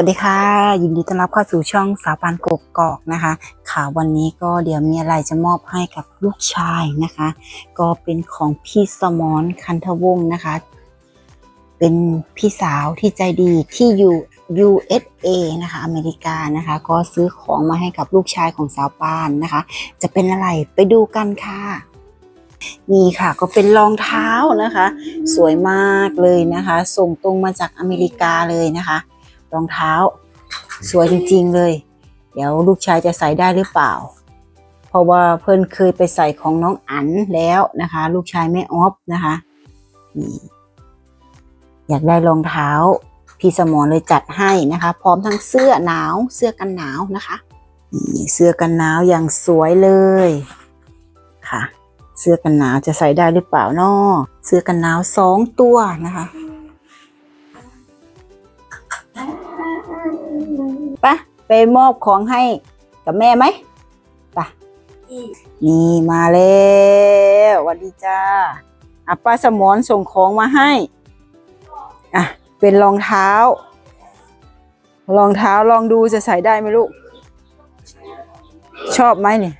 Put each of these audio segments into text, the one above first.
สวัสดีค่ะ ยินดีต้อนรับเข้าสู่ช่องสาวปานกกกอกนะคะ ค่ะวันนี้ก็เดี๋ยวมีอะไรจะมอบให้กับลูกชายนะคะ ก็เป็นของพี่สมรคันทวงศ์นะคะ เป็นพี่สาวที่ใจดีที่อยู่ USA นะคะอเมริกานะคะ ก็ซื้อของมาให้กับลูกชายของสาวปานนะคะ จะเป็นอะไรไปดูกันค่ะนี่ค่ะก็เป็นรองเท้านะคะ สวยมากเลยนะคะ ส่งตรงมาจากอเมริกาเลยนะคะ รองเท้า สวยจริงๆเลย เดี๋ยวลูกชายจะใส่ได้หรือเปล่า เพราะว่าเพื่อนเคยไปใส่ของน้องอั๋นแล้วนะคะ ลูกชายแม่ออฟนะคะนี่อยากได้รองเท้า พี่สมรเลยจัดให้นะคะ พร้อมทั้งเสื้อหนาวเสื้อกันหนาวนะคะนี่เสื้อกันหนาวอย่างสวยเลยค่ะ เสื้อกันหนาวจะใส่ได้หรือเปล่านาะเสื้อกันหนาวสองตัวนะคะ ปะไปมอบของให้กับแม่ไหมไปะนี่มาแล้วสวัสดีจ้าอะป้าสมอนส่งของมาให้อะเป็นรองเท้ารองเท้าลองดูจะใส่ได้ไหมลูก ชอบไหมเนี่ย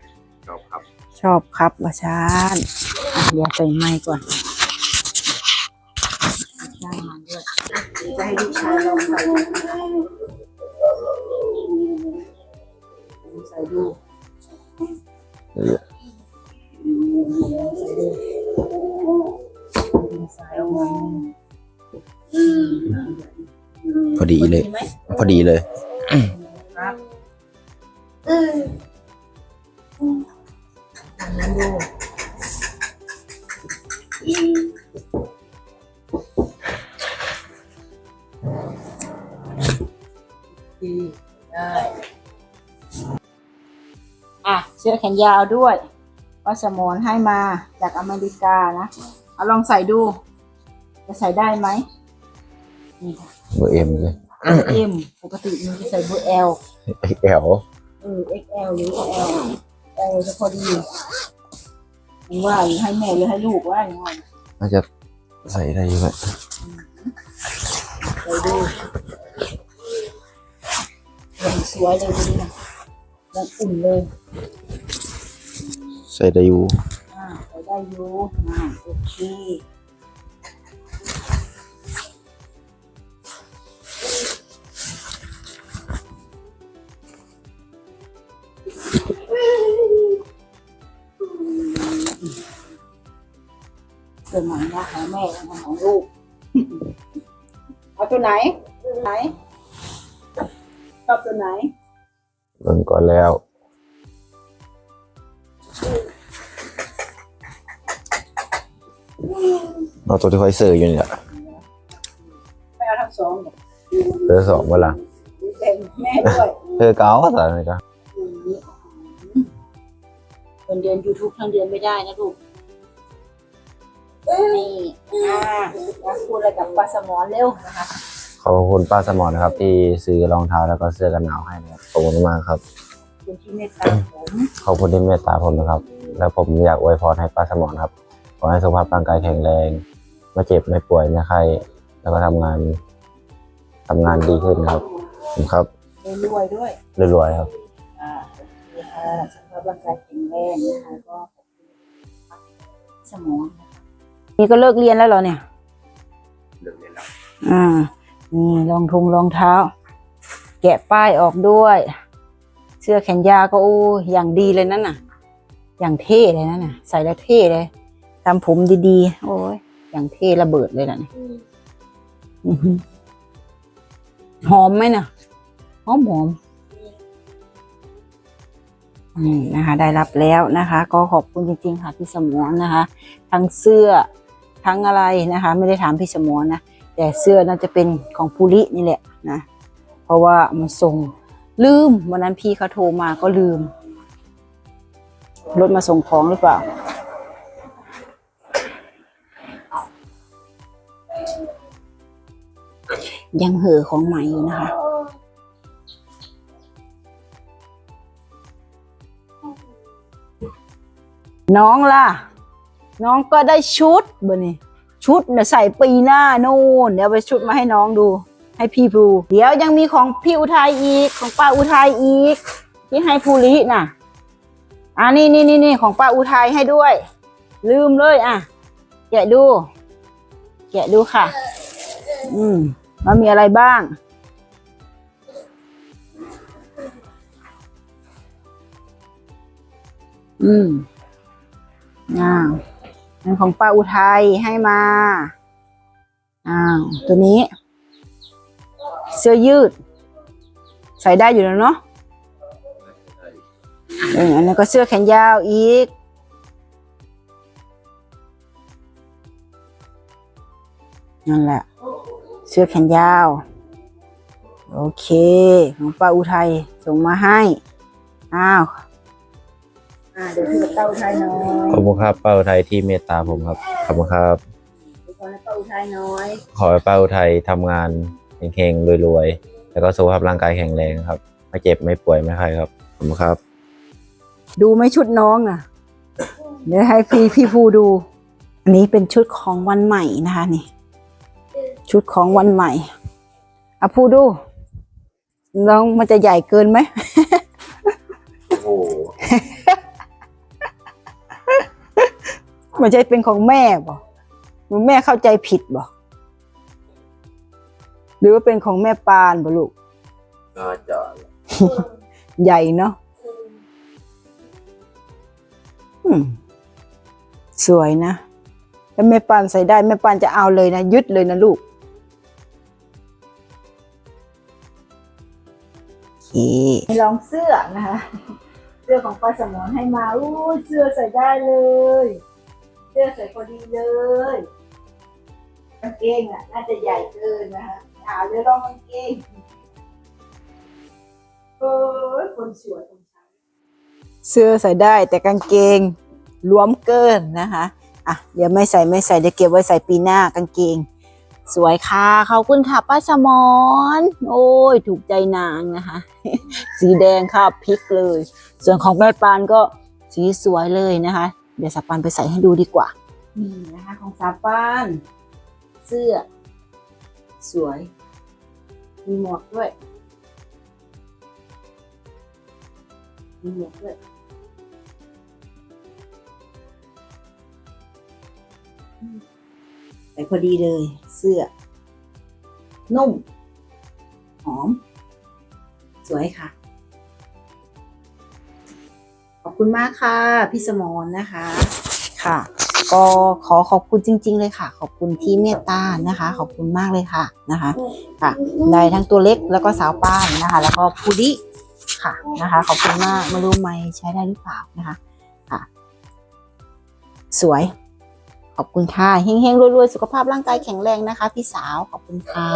ชอบครับ ชอบครับวาชานอะเดี๋ยวใส่ไม้ก่อนได้มาด้วยจะให้ลูกชายลองใส่ พอดีเลย พอดีเลยดี สื้อแขนยาวด้วยป้าสมอนให้มาจากอเมริกานะ เอาลองใส่ดู จะใส่ได้ไหมนี่ค่ะเบอร์เอ็มเลยเอ็มปกติมันจะใส่เบอร์ L เอลเออ XL หรือ L L จะพอดีมึงว่าหรือให้แม่หรือให้ลูกว่าอย่างไรน่าจะใส่ได้อยู่ไหมไปดูอย่างสวยเลยดูดินะยังอุ่นเลย ใส่ได้อยู่อ่าใส่ได้อยู่อ่าโอเคเกิดใหม่นะของแม่กับของลูก เอาตัวไหนตัวไหนชอบตัวไหน เบิ่งก่อนแล้ว เอาตัวที่คอยเสิร์ฟอยู่เนี่ยไม่เอาทั้งสองเนี่ยเบอร์สองเวลาแบ่งแม่ด้วยเธอเก๋าใส่ไหมจ๊ะอืมคนเรียน YouTube ทั้งเรียนไม่ได้นะลูกนี่อ่าแล้วพูดอะไรกับปลาสมอนเร็วนะคะขอบคุณป้าสมอนนะครับ ที่ซื้อรองเท้าแล้วก็เสื้อกันหนาวให้นะครับขอบคุณมากครับเป็นที่เมตตาผมขอบคุณที่เมตตาผมนะครับ แล้วผมอยากอวยพรให้ป้าสมอนครับขอให้สุขภาพร่างกายแข็งแรง ไม่เจ็บไม่ป่วยไม่ไข้แล้วก็ทำงานทำงานดีขึ้นครับผมครับรวยๆด้วยรวยๆครับ อ่าโอเคค่ะสุขภาพร่างกายแข็งแรงนะคะก็ขอบคุณสมองนะคะนี่ก็เลิกเรียนแล้วเหรอเนี่ยอ่า นี่รองทุงรองเท้า แกะป้ายออกด้วย เสื้อแขนยาวก็โอ้อย่างดีเลยนั่นน่ะ อย่างเท่เลยนั่นน่ะ ใส่แล้วเท่เลยทำผมดีๆ โอ้ย อย่างเท่ระเบิดเลยน่ะอื้อหือหอมไหมน่ะหอมหอมนี่นะคะ ได้รับแล้วนะคะ ก็ขอบคุณจริงๆค่ะพี่สมรนะคะ ทั้งเสื้อทั้งอะไรนะคะ ไม่ได้ถามพี่สมรนะแต่เสื้อน่าจะเป็นของภูรินี่แหละนะเพราะว่ามันส่งลืมวันนั้นพี่เขาโทรมาก็ลืมรถมาส่งของหรือเปล่า ยังเห่อของใหม่อยู่นะคะ น้องล่ะ น้องก็ได้ชุดบนนี่ชุดเนี่ยใส่ปีหน้านู่น เดี๋ยวไปชุดมาให้น้องดู ให้พี่ภูเดี๋ยวยังมีของพี่อุทัยอีกของป้าอุทัยอีก ที่ให้ภูริน่ะอ่านี่นี่นี่นี่ของป้าอุทัยให้ด้วย ลืมเลยอะแกะดู แกะดูค่ะ อืม ว่ามีอะไรบ้าง อืมอ้าวเป็นของป้าอุทัยให้มา อ้าว ตัวนี้ เสื้อยืด ใส่ได้อยู่แล้วเนาะอันนี้ก็เสื้อแขนยาวอีก นั่นแหละ เสื้อแขนยาว โอเค ของป้าอุทัยส่งมาให้ อ้าว อ่าเดี๋ยวพี่กับป้าอุทัยน้อยขอบคุณครับป้าอุทัยที่เมตตาผมครับ ขอบคุณครับ ขอให้ป้าอุทัยน้อยขอให้ป้าอุทัยทำงานเก่งๆรวยๆ แล้วก็สุขภาพร่างกายแข็งแรงครับ ไม่เจ็บไม่ป่วยไม่ไข้ครับ ขอบคุณครับ ดูไหม่ชุดน้องอะ เดี๋ยวให้พี่พี่ภูดู อันนี้เป็นชุดของวันใหม่นะคะนี่ ชุดของวันใหม่อะภูดูน้องมันจะใหญ่เกินไหม โอ้โหมันจะเป็นของแม่บ่หรือแม่เข้าใจผิดบ่หรือว่าเป็นของแม่ปานบ่ลูกน่าจะใหญ่เนาะอืมสวยนะถ้าแม่ปานใส่ได้แม่ปานจะเอาเลยนะ ยึดเลยนะลูก โอเคลองเสื้อนะคะ เสื้อของป้าสมอนให้มาอู้เสื้อใส่ได้เลย เสื้อใส่พอดีเลยกางเกงอะน่าจะใหญ่เกินนะคะอ่าเดี๋ยวลองกางเกงเออคนสวยคนช้เสื้อใส่ได้แต่กางเกงหลวมเกินนะคะอะเดี๋ยวไม่ใส่ไม่ใส่เดี๋ยวเก็บไว้ใส่ปีหน้ากางเกง สวยค่ะขอบคุณค่ะป้าสมอนโอ้ย ถูกใจนางนะคะ สีแดงค่ะพริกเลย ส่วนของแม่ปานก็สีสวยเลยนะคะ เดี๋ยวสาปานไปใส่ให้ดูดีกว่านี่นะคะของสาปานเสื้อ สวย มีหมวกด้วยมีหมวกด้วยอืม ส่พอดีเลย เสื้อ นุ่ม หอม สวยค่ะ ขอบคุณมากค่ะ พี่สมรนะคะ ค่ะ ก็ขอขอบคุณจริง ๆ เลยค่ะ ขอบคุณที่เมตตานะคะ ขอบคุณมากเลยค่ะนะคะ ค่ะ ได้ทั้งตัวเล็กแล้วก็สาวป้านนะคะ แล้วก็พูดิค่ะนะคะ ขอบคุณมากไม่รู้ไม่ใช้ได้หรือเปล่านะคะ ค่ะ สวย ขอบคุณค่ะเฮงๆรวยๆ สุขภาพร่างกายแข็งแรงนะคะ พี่สาวขอบคุณค่ะ